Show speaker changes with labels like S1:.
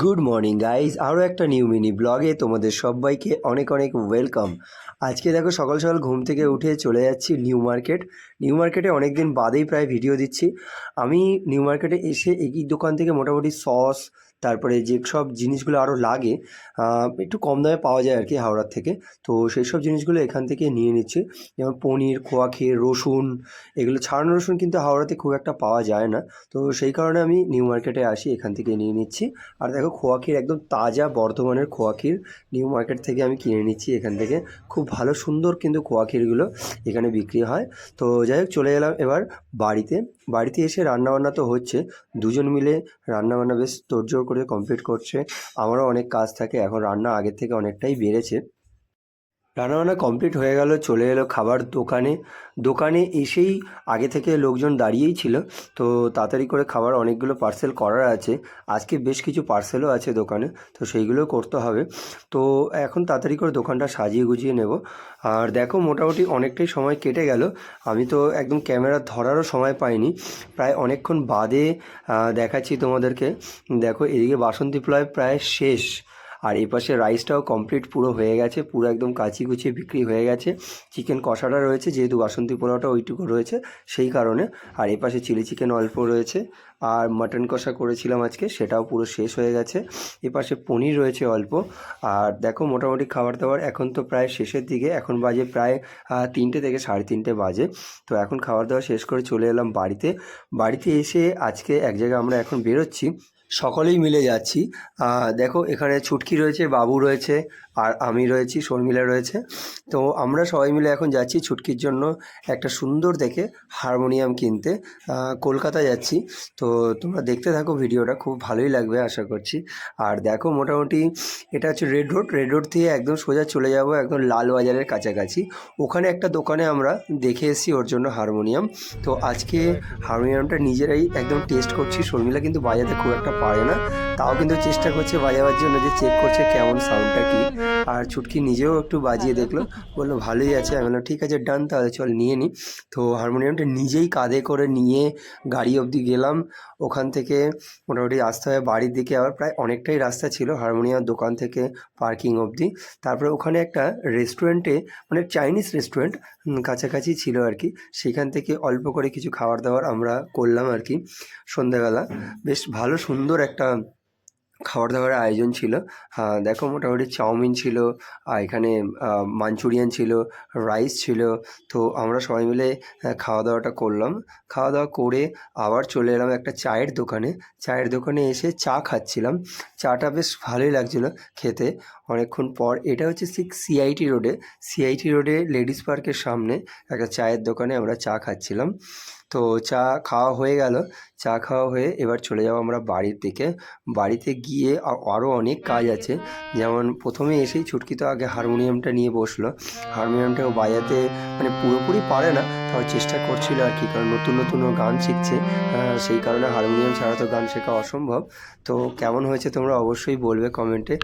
S1: Good morning guys আরও একটা new mini ব্লগে তোমাদের সবাইকে অনেক অনেক ওয়েলকাম আজকে দেখো সকাল সকাল ঘুম থেকে উঠে চলে যাচ্ছি নিউ মার্কেট নিউ মার্কেটে অনেক দিন বাদেই প্রায় ভিডিও দিচ্ছি। আমি নিউ মার্কেটে এসে একই দোকান থেকে মোটামুটি সস তারপরে যে সব জিনিসগুলো আরও লাগে একটু কম দামে পাওয়া যায় আর কি হাওড়ার থেকে। তো সেই সব জিনিসগুলো এখান থেকে নিয়ে নিচ্ছি। যেমন পনির, খোয়া ক্ষীর রসুন, এগুলো ছাড়ানো রসুন কিন্তু হাওড়াতে খুব একটা পাওয়া যায় না। তো সেই কারণে আমি নিউ মার্কেটে আসি, এখান থেকে নিয়ে নিচ্ছি। আর দেখো খোয়া ক্ষীর একদম তাজা বর্ধমানের খোয়া ক্ষীর নিউ মার্কেট থেকে আমি কিনে নিচ্ছি এখান থেকে। খুব ভালো, সুন্দর কিন্তু খোয়া ক্ষীরগুলো এখানে বিক্রি হয়। তো যাই হোক, চলে গেলাম এবার বাড়িতে। বাড়িতে এসে রান্নাবান্না তো হচ্ছে। দুজন মিলে রান্নাবান্না বেশ তোড়জোড় করে কমপ্লিট করছে। আমারও অনেক কাজ থাকে, এখন রান্না আগের থেকে অনেকটাই বেড়েছে। রান্নাবান্না কমপ্লিট হয়ে গেল, চলে এলো খাবার দোকানে। দোকানে এসেই আগে থেকে লোকজন দাঁড়িয়েই ছিল, তো তাড়াতাড়ি করে খাবার অনেকগুলো পার্সেল করার আছে। আজকে বেশ কিছু পার্সেলও আছে দোকানে, তো সেইগুলো করতে হবে। তো এখন তাড়াতাড়ি করে দোকানটা সাজিয়ে গুছিয়ে নেব। আর দেখো মোটামুটি অনেকটাই সময় কেটে গেল, আমি তো একদম ক্যামেরা ধরারও সময় পাইনি। প্রায় অনেকক্ষণ বাদে দেখাচ্ছি তোমাদেরকে। দেখো এদিকে বাসন্তী প্রায় শেষ। আর এই পাশে রাইসটাও কমপ্লিট পুরো হয়ে গেছে, পুরো একদম কাচি কুচিয়ে বিক্রি হয়ে গেছে। চিকেন কষাটা রয়েছে, যেহেতু বাসন্তী পোলাওটা ওইটুকু রয়েছে, সেই কারণে। আর এই পাশে চিলি চিকেন অল্প রয়েছে, আর মাটন কষা করেছিলাম আজকে, সেটাও পুরো শেষ হয়ে গেছে। এ পাশে পনির রয়েছে অল্প, আর দেখো মোটামুটি খাবার দাবার এখন তো প্রায় শেষের দিকে, এখন বাজে প্রায় তিনটে থেকে সাড়ে তিনটে বাজে। তো এখন খাবার দাবার শেষ করে চলে এলাম বাড়িতে। বাড়িতে এসে আজকে এক জায়গায় আমরা এখন বেরোচ্ছি সকলেই মিলে যাচ্ছি। দেখো, এখানে ছুটকি রয়েছে, বাবু রয়েছে, আর আমি রয়েছি, শর্মিলা রয়েছে। তো আমরা সবাই মিলে এখন যাচ্ছি ছুটকির জন্য একটা সুন্দর দেখে হারমোনিয়াম কিনতে। কলকাতা যাচ্ছি। তো তোমরা দেখতে থাকো ভিডিওটা, খুব ভালোই লাগবে আশা করছি। আর দেখো, মোটামুটি এটা হচ্ছে রেড রোড। রেড রোড থেকে একদম সোজা চলে যাব, একদম লাল বাজারের কাছাকাছি। ওখানে একটা দোকানে আমরা দেখে এসেছি ওর জন্য হারমোনিয়াম। তো আজকে হারমোনিয়ামটা নিজেরাই একদম টেস্ট করছি। শর্মিলা কিন্তু বাজাতে খুব একটা পারে না। তাও কিন্তু চেষ্টা করছে বাজাবার জন্য যে চেক করছে কেমন সাউন্ডটা কি। আর ছুটকি নিজেও একটু বাজিয়ে দেখল। বলল, ভালোই আছে। আমি বললাম, ঠিক আছে ডান তাহলে চল নিয়ে নিই তো হারমোনিয়ামটা নিজেই কাঁধে করে নিয়ে গাড়ি অবধি গেলাম। ওখান থেকে মোটামুটি আসতে হয় বাড়ির দিকে আবার প্রায় অনেকটাই রাস্তা ছিল হারমোনিয়াম দোকান থেকে পার্কিং অবধি। তারপরে ওখানে একটা রেস্টুরেন্টে মানে চাইনিজ রেস্টুরেন্ট কাছাকাছি ছিল আর কি। সেখান থেকে অল্প করে কিছু খাবার দাবার আমরা করলাম আর কি সন্ধ্যাবেলা। বেশ ভালো সুন্দর একটা খাবার দাবারের আয়োজন ছিল। দেখো মোটামুটি চাউমিন ছিল এখানে মাঞ্চুরিয়ান ছিল, রাইস ছিল। তো আমরা সবাই মিলে খাওয়া দাওয়াটা করলাম। খাওয়া দাওয়া করে আবার চলে এলাম একটা চায়ের দোকানে। চায়ের দোকানে এসে চা খাচ্ছিলাম। চাটা বেশ ভালোই লাগছিল খেতে। অনেকক্ষণ পর, এটা হচ্ছে ঠিক সিআইটি রোডে সিআইটি রোডে লেডিস পার্কের সামনে একটা চায়ের দোকানে আমরা চা খাচ্ছিলাম। তো চা খাওয়া হয়ে গেল। চা খাওয়া হয়ে এবার চলে যাব আমরা বাড়ির দিকে। বাড়িতে গিয়ে আরও অনেক কাজ আছে। যেমন প্রথমে এসেই ছুটকি তো আগে হারমোনিয়ামটা নিয়ে বসল। হারমোনিয়ামটাও বাজাতে মানে পুরোপুরি পারে না। তাও চেষ্টা করছিল আর কি, কারণ নতুন নতুন গান শিখছে। সেই কারণে হারমোনিয়াম ছাড়া তো গান শেখা অসম্ভব। তো কেমন হয়েছে তোমরা অবশ্যই বলবে কমেন্টে।